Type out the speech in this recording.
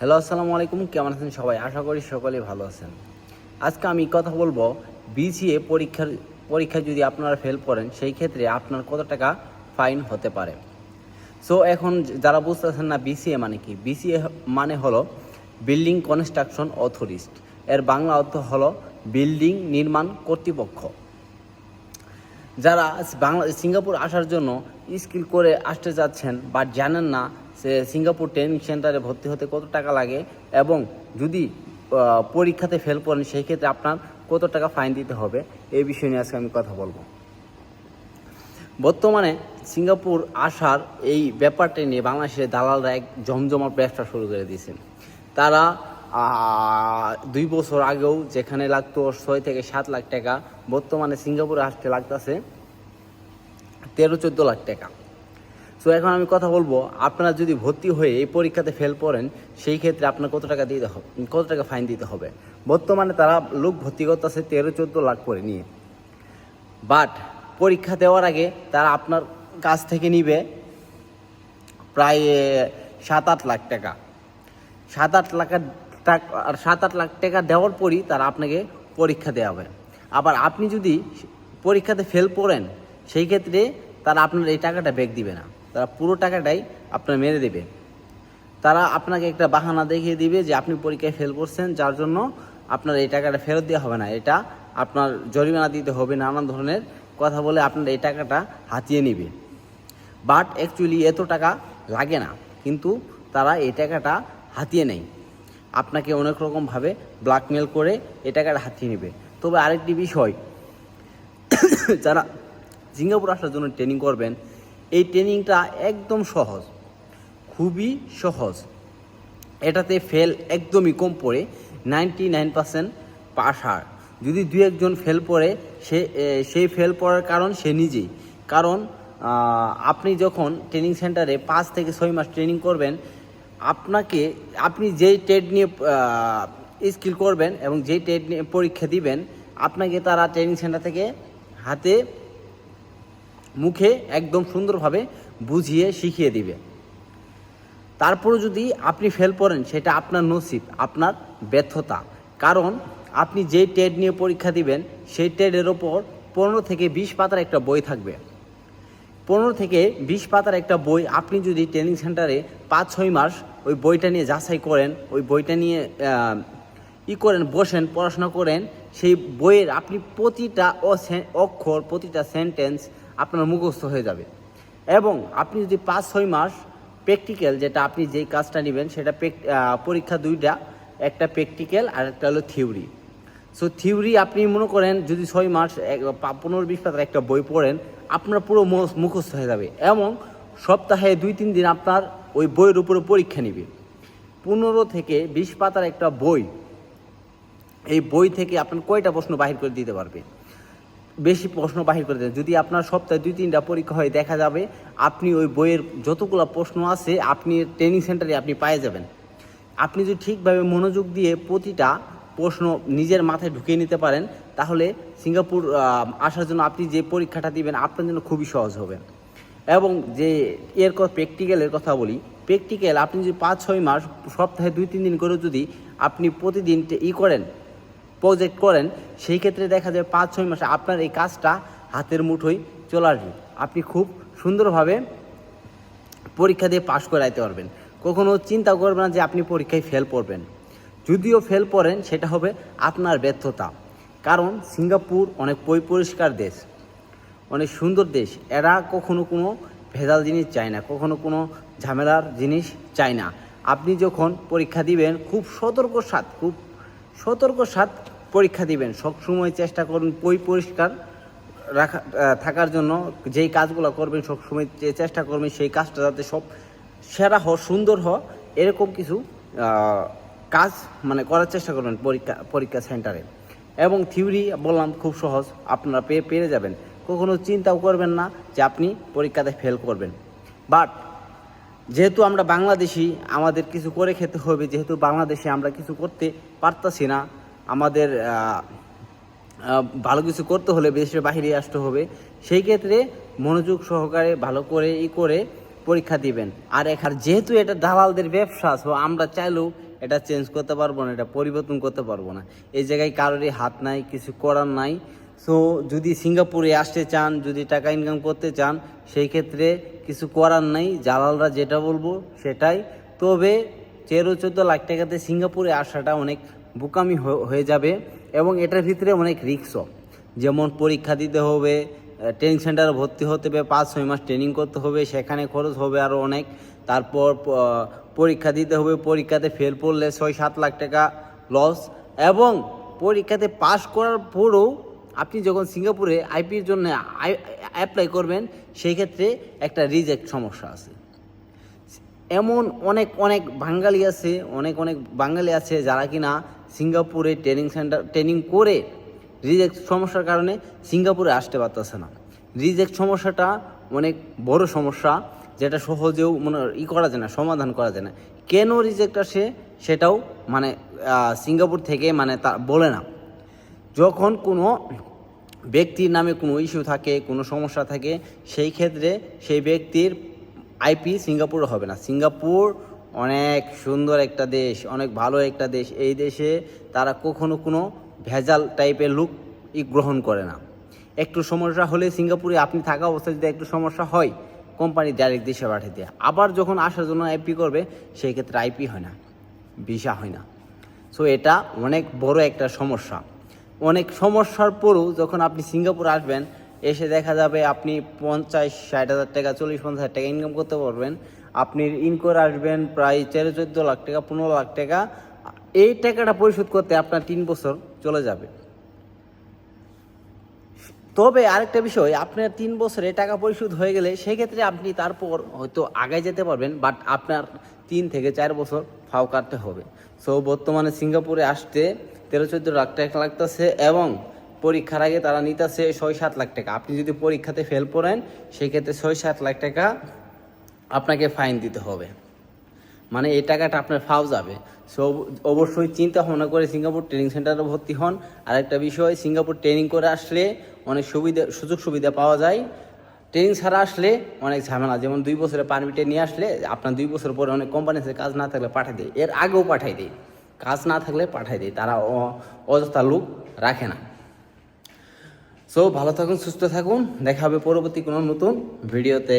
Hello, আসসালামু আলাইকুম। কেমন আছেন সবাই? আশা করি সকলেই ভালো আছেন। আজকে আমি কথা বলব বিসিএ পরীক্ষার, পরীক্ষায় যদি আপনারা ফেল করেন, সেই ক্ষেত্রে আপনার কত টাকা ফাইন হতে পারে? সো এখন যারা বুঝতেছেন না বিসিএ মানে কি? বিসিএ মানে হলো বিল্ডিং কনস্ট্রাকশন অথরিস্ট এর বাংলা অর্থ হলো বিল্ডিং নির্মাণ কর্তৃপক্ষ। যারা বাংলা সিঙ্গাপুর আসার জন্য স্কিল করে আসতে যাচ্ছেন বা জানেন না সে সিঙ্গাপুর ট্রেনিং সেন্টারে ভর্তি হতে কত টাকা লাগে এবং যদি পরীক্ষাতে ফেল করেন সেই ক্ষেত্রে আপনার কত টাকা ফাইন দিতে হবে? এই বিষয় নিয়ে আজকে আমি কথা বলব। বর্তমানে সিঙ্গাপুর আসার এই ব্যাপারটা নিয়ে বাংলাদেশের দালালরা এক জমজমাট ব্যবসা শুরু করে দিয়েছে তারা দুই বছর আগেও যেখানে লাগতো ছয় থেকে সাত লাখ টাকা, বর্তমানে সিঙ্গাপুরে আসতে লাগতেছে তেরো চোদ্দ লাখ টাকা। সো এখন আমি কথা বলব, আপনারা যদি ভর্তি হয়ে এই পরীক্ষাতে ফেল করেন সেই ক্ষেত্রে আপনার কত টাকা দিতে হবে, কত টাকা ফাইন দিতে হবে? বর্তমানে তারা লোক ভর্তি করতেছে তেরো, চোদ্দ লাখ করে নিয়ে। বাট পরীক্ষা দেওয়ার আগে তারা আপনার কাছ থেকে নিবে প্রায় সাত, আট লাখ টাকা। সাত, আট লাখ টাকা, আর সাত, আট লাখ টাকা দেওয়ার পরই তারা আপনাকে পরীক্ষা দেওয়া হবে আবার আপনি যদি পরীক্ষাতে ফেল করেন সেই ক্ষেত্রে তারা আপনার এই টাকাটা ব্যাক দিবে না। তারা পুরো টাকাটাই আপনার মেরে দেবে। তারা আপনাকে একটা বাহানা দেখিয়ে দিবে যে আপনি পরীক্ষায় ফেল করছেন, যার জন্য আপনার এই টাকাটা ফেরত দেওয়া হবে না। এটা আপনার জরিমানা দিতে হবে, নানান ধরনের কথা বলে আপনার এই টাকাটা হাতিয়ে নেবে। বাট অ্যাকচুয়ালি এত টাকা লাগে না, কিন্তু তারা এই টাকাটা হাতিয়ে নেয়। আপনাকে অনেক রকমভাবে ব্ল্যাকমেল করে এই টাকাটা হাতিয়ে নেবে। তবে আরেকটি বিষয়, যারা সিঙ্গাপুর আসার জন্য ট্রেনিং করবেন এই ট্রেনিংটা একদম সহজ, খুবই সহজ। এটাতে ফেল একদমই কম পড়ে নাইনটি নাইন পার্সেন্ট পাস হার যদি দু একজন ফেল পড়ে, সে সেই ফেল পড়ার কারণ সে নিজেই। কারণ আপনি যখন ট্রেনিং সেন্টারে পাঁচ থেকে ছয় মাস ট্রেনিং করবেন, আপনাকে, আপনি যেই ট্রেড নিয়ে স্কিল করবেন এবং যেই ট্রেড নিয়ে পরীক্ষা দিবেন, আপনাকে তারা ট্রেনিং সেন্টার থেকে হাতে মুখে একদম সুন্দরভাবে বুঝিয়ে শিখিয়ে দিবে। তারপরে যদি আপনি ফেল করেন সেটা আপনার নসিব, আপনার ব্যর্থতা। কারণ আপনি যেই টেড নিয়ে পরীক্ষা দিবেন, সেই টেডের ওপর পনেরো থেকে বিশ পাতার একটা বই থাকবে। পনেরো থেকে বিশ পাতার একটা বই আপনি যদি ট্রেনিং সেন্টারে পাঁচ ছয় মাস ওই বইটা নিয়ে যাচাই করেন, ওই বইটা নিয়ে ই করেন, বসেন, পড়াশোনা করেন সেই বইয়ের আপনি প্রতিটা অক্ষর, প্রতিটা সেন্টেন্স আপনার মুখস্থ হয়ে যাবে। এবং আপনি যদি পাঁচ, ছয় মাস প্র্যাকটিক্যাল যেটা আপনি যেই কাজটা নেবেন সেটা পরীক্ষা দুইটা, একটা প্র্যাকটিক্যাল আর একটা হলো থিওরি সো থিওরি আপনি মনে করেন যদি ছয় মাস পনেরো, বিশ পাতার একটা বই পড়েন, আপনার পুরো মুখ- মুখস্থ হয়ে যাবে এবং সপ্তাহে দুই, তিন দিন আপনার ওই বইয়ের উপরে পরীক্ষা নেবে। পনেরো থেকে বিশ পাতার একটা বই এই বই থেকে আপনার কয়টা প্রশ্ন বাহির করে দিতে পারবে? বেশি প্রশ্ন বাহির করে দেন। যদি আপনার সপ্তাহে দুই, তিনটা পরীক্ষা হয়, দেখা যাবে আপনি ওই বইয়ের যতগুলো প্রশ্ন আছে, আপনি ট্রেনিং সেন্টারে আপনি পেয়ে যাবেন। আপনি যদি ঠিকভাবে মনোযোগ দিয়ে প্রতিটা প্রশ্ন নিজের মাথায় ঢুকিয়ে নিতে পারেন, তাহলে সিঙ্গাপুর আসার জন্য আপনি যে পরীক্ষাটা দিবেন, আপনার জন্য খুবই সহজ হবে। এবং যে এর প্র্যাকটিক্যালের কথা বলি প্র্যাকটিক্যাল আপনি যদি পাঁচ, ছয় মাস সপ্তাহে দুই, তিন দিন করে যদি আপনি প্রতিদিন ই করেন প্রজেক্ট করেন, সেই ক্ষেত্রে দেখা যায় পাঁচ, ছয় মাসে আপনার এই কাজটা হাতের মুঠোয় চলে আসবে। আপনি খুব সুন্দরভাবে পরীক্ষা দিয়ে পাশ করে আইতে পারবেন। কখনো চিন্তা করবেন না যে আপনি পরীক্ষায় ফেল করবেন যদিও ফেল পড়েন, সেটা হবে আপনার ব্যর্থতা। কারণ সিঙ্গাপুর অনেক পরিষ্কার দেশ, অনেক সুন্দর দেশ। এরা কখনো কোনো ভেজাল জিনিস চায় না, কখনো কোনো ঝামেলার জিনিস চায় না। আপনি যখন পরীক্ষা দিবেন, খুব সতর্ক সাথ, খুব সতর্ক সাত পরীক্ষা দিবেন। সবসময় চেষ্টা করুন পই পরিষ্কার রাখা থাকার জন্য। যেই কাজগুলো করবেন সবসময় চেষ্টা করবেন, সেই কাজটা যাতে সব সেরা হ সুন্দর হ এরকম কিছু কাজ মানে করার চেষ্টা করবেন পরীক্ষা পরীক্ষা সেন্টারে। এবং থিওরি বললাম খুব সহজ, আপনারা পেয়ে, পেরে যাবেন। কখনো চিন্তাও করবেন না যে আপনি পরীক্ষাতে ফেল করবেন। বাট যেহেতু আমরা বাংলাদেশি, আমাদের কিছু করে খেতে হবে, যেহেতু বাংলাদেশে আমরা কিছু করতে পারতাছি না, আমাদের ভালো কিছু করতে হলে দেশের বাহিরে আসতে হবে, সেই ক্ষেত্রে মনোযোগ সহকারে ভালো করে ই করে পরীক্ষা দিবেন। আর এখানে যেহেতু এটা দালালদের ব্যবসা সো আমরা চাইলেও এটা চেঞ্জ করতে পারব না, এটা পরিবর্তন করতে পারব না। এই জায়গায় কারোরই হাত নাই, কিছু করার নাই। সো যদি সিঙ্গাপুরে আসতে চান, যদি টাকা ইনকাম করতে চান, সেই ক্ষেত্রে কিছু করার নাই। জালালরা যেটা বলব সেটাই। তবে তেরো চোদ্দ লাখ টাকাতে সিঙ্গাপুরে আসাটা অনেক বোকামি হয়ে যাবে এবং এটার ভিতরে অনেক রিক্সও যেমন পরীক্ষা দিতে হবে ট্রেনিং সেন্টারে ভর্তি হতে হবে পাঁচ ছয় মাস ট্রেনিং করতে হবে, সেখানে খরচ হবে আরও অনেক। তারপর পরীক্ষা দিতে হবে, পরীক্ষাতে ফেল পড়লে ছয় সাত লাখ টাকা লস এবং পরীক্ষাতে পাশ করার পরও আপনি যখন সিঙ্গাপুরে আইপির জন্য অ্যাপ্লাই করবেন, সেই ক্ষেত্রে একটা রিজেক্ট সমস্যা আছে। এমন অনেক অনেক বাঙালি আছে, অনেক অনেক বাঙালি আছে যারা কিনা সিঙ্গাপুরে ট্রেনিং সেন্টার ট্রেনিং করে রিজেক্ট সমস্যার কারণে সিঙ্গাপুরে আসতে পারতেছে না। রিজেক্ট সমস্যাটা অনেক বড় সমস্যা, যেটা সহজেও মনে ই করা যায় না, সমাধান করা যায় না। কেন রিজেক্ট আসে সেটাও মানে সিঙ্গাপুর থেকে মানে তা বলে না। যখন কোনো ব্যক্তির নামে কোনো ইস্যু থাকে, কোনো সমস্যা থাকে, সেই ক্ষেত্রে সেই ব্যক্তির আইপি সিঙ্গাপুর হবে না। সিঙ্গাপুর অনেক সুন্দর একটা দেশ, অনেক ভালো একটা দেশ। এই দেশে তারা কখনো কোনো ভেজাল টাইপের লুক ই গ্রহণ করে না। একটু সমস্যা হলে সিঙ্গাপুরে আপনি থাকা অবস্থায় যদি একটু সমস্যা হয় কোম্পানি ডাইরেক্ট দেশে পাঠিয়ে দেয়। আবার যখন আসার জন্য আইপি করবে, সেই ক্ষেত্রে আইপি হয় না ভিসা হয় না। সো এটা অনেক বড় একটা সমস্যা। অনেক সমস্যার পরও যখন আপনি সিঙ্গাপুর আসবেন, এসে দেখা যাবে আপনি পঞ্চাশ, ষাট হাজার টাকা, চল্লিশ, পঞ্চাশ হাজার টাকা ইনকাম করতে পারবেন। আপনি ইনকোর আসবেন প্রায় তেরো, চোদ্দ লাখ টাকা, পনেরো লাখ টাকা। এই টাকাটা পরিশোধ করতে আপনার তিন বছর চলে যাবে। তবে আরেকটা বিষয়, আপনার তিন বছরে টাকা পরিশোধ হয়ে গেলে সেক্ষেত্রে আপনি তারপর হয়তো আগে যেতে পারবেন বাট আপনার তিন থেকে চার বছর ফাও কাটতে হবে। সো বর্তমানে সিঙ্গাপুরে আসতে তেরো চোদ্দ লাখ টাকা লাগতেছে এবং পরীক্ষার আগে তারা নিতেছে ছয় সাত লাখ টাকা। আপনি যদি পরীক্ষাতে ফেল করেন সেক্ষেত্রে ছয় সাত লাখ টাকা আপনাকে ফাইন দিতে হবে। মানে এই টাকাটা আপনার ফাও যাবে। সো অবশ্যই চিন্তা ভাবনা করে সিঙ্গাপুর ট্রেনিং সেন্টারে ভর্তি হন। আরেকটা বিষয়, সিঙ্গাপুর ট্রেনিং করে আসলে অনেক সুবিধা, সুযোগ সুবিধা পাওয়া যায়। ট্রেনিং ছাড়া আসলে অনেক ঝামেলা। যেমন দুই বছরের পারমিটে নিয়ে আসলে আপনার দুই বছর পরে অনেক কোম্পানিতে কাজ না থাকলে পাঠিয়ে দেয়। এর আগেও পাঠাই দেয়। কাজ না থাকলে পাঠাই দেয় তারা অযথা লোক রাখে না। সো ভালো থাকুন, সুস্থ থাকুন, দেখা হবে পরবর্তী কোনো নতুন ভিডিওতে।